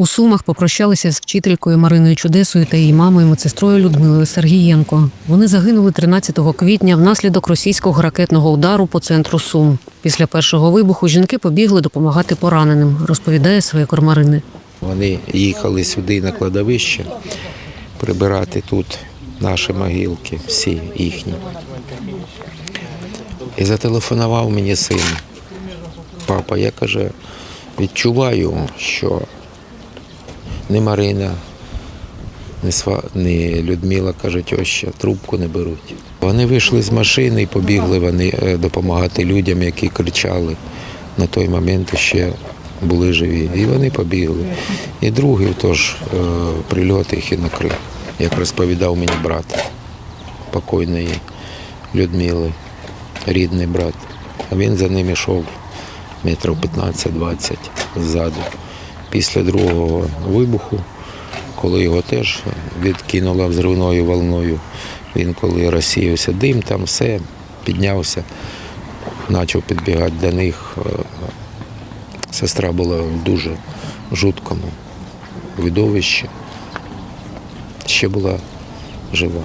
У Сумах попрощалися з вчителькою Мариною Чудесою та її мамою медсестрою Людмилою Сергієнко. Вони загинули 13 квітня внаслідок російського ракетного удару по центру Сум. Після першого вибуху жінки побігли допомагати пораненим, розповідає своя Марини. Вони їхали сюди на кладовище прибирати тут наші могилки, всі їхні. І зателефонував мені син. Папа, я каже, відчуваю, що ні Марина, ні, Сва, ні Людмила, каже, теща, трубку не беруть. Вони вийшли з машини і побігли вони е, допомагати людям, які кричали. На той момент ще були живі. І вони побігли. І другий теж е, прильот їх і накрив, як розповідав мені брат покойної Людмили, рідний брат. А він за ним йшов метрів 15-20 ззаду. Після другого вибуху, коли його теж відкинуло взривною волною, він коли розсіявся дим, там все, піднявся, почав підбігати до них. Е, Сестра була в дуже жуткому видовищі. Ще була жива.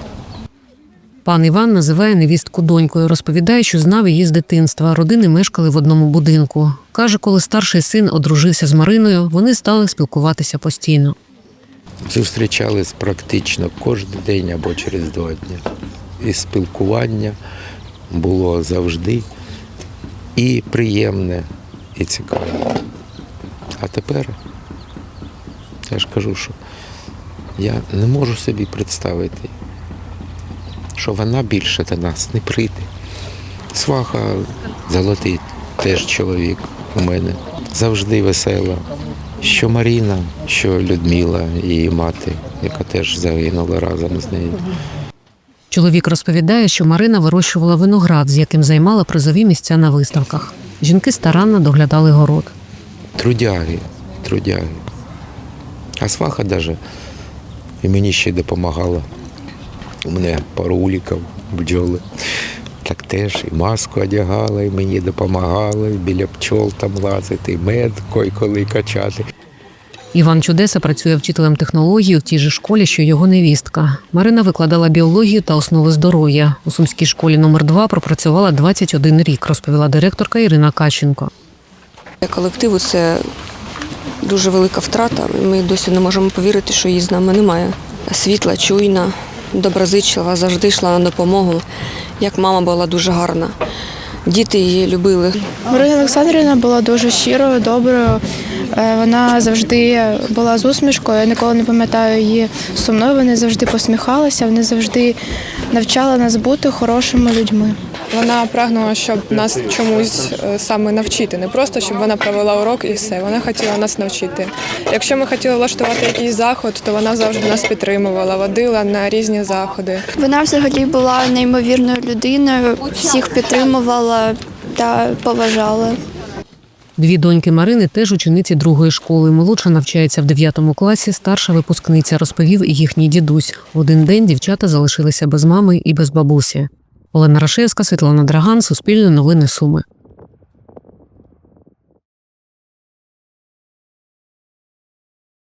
Пан Іван називає невістку донькою. Розповідає, що знав її з дитинства. Родини мешкали в одному будинку. Каже, коли старший син одружився з Мариною, вони стали спілкуватися постійно. Зустрічались практично кожен день або через два дні. І спілкування було завжди і приємне, і цікаве. А тепер я ж кажу, що я не можу собі представити, що вона більше до нас не прийде. Сваха золотий теж чоловік у мене. Завжди весела. Що Маріна, що Людмила, її мати, яка теж загинула разом з нею. Чоловік розповідає, що Марина вирощувала виноград, з яким займала призові місця на виставках. Жінки старанно доглядали город. Трудяги, трудяги. А сваха навіть і мені ще й допомагала. У мене пару уліків, бджоли. Так теж і маску одягала, і мені допомагала, і біля пчол там лазити, і мед кой-коли качати. Іван Чудеса працює вчителем технології в тій же школі, що його невістка. Марина викладала біологію та основи здоров'я. У сумській школі номер 2 пропрацювала 21 рік, розповіла директорка Ірина Каченко. Для колективу це дуже велика втрата. Ми досі не можемо повірити, що її з нами немає. Світла, чуйна, доброзичлива, завжди йшла на допомогу. Як мама була дуже гарна. Діти її любили. Марина Олександрівна була дуже щирою, доброю. Е, Вона завжди була з усмішкою. Я ніколи не пам'ятаю її сумною. Вони завжди посміхалися, вони завжди навчали нас бути хорошими людьми. Вона прагнула, щоб нас чомусь е, саме навчити, не просто щоб вона провела урок і все. Вона хотіла нас навчити. Якщо ми хотіли влаштувати якийсь заход, то вона завжди нас підтримувала, водила на різні заходи. Вона взагалі була неймовірною людиною, всіх підтримувала та поважала. Дві доньки Марини теж учениці другої школи. Молодша навчається в 9 класі, старша випускниця, розповів і їхній дідусь. В один день дівчата залишилися без мами і без бабусі. Олена Рашевська, Світлана Драган, Суспільне новини Суми.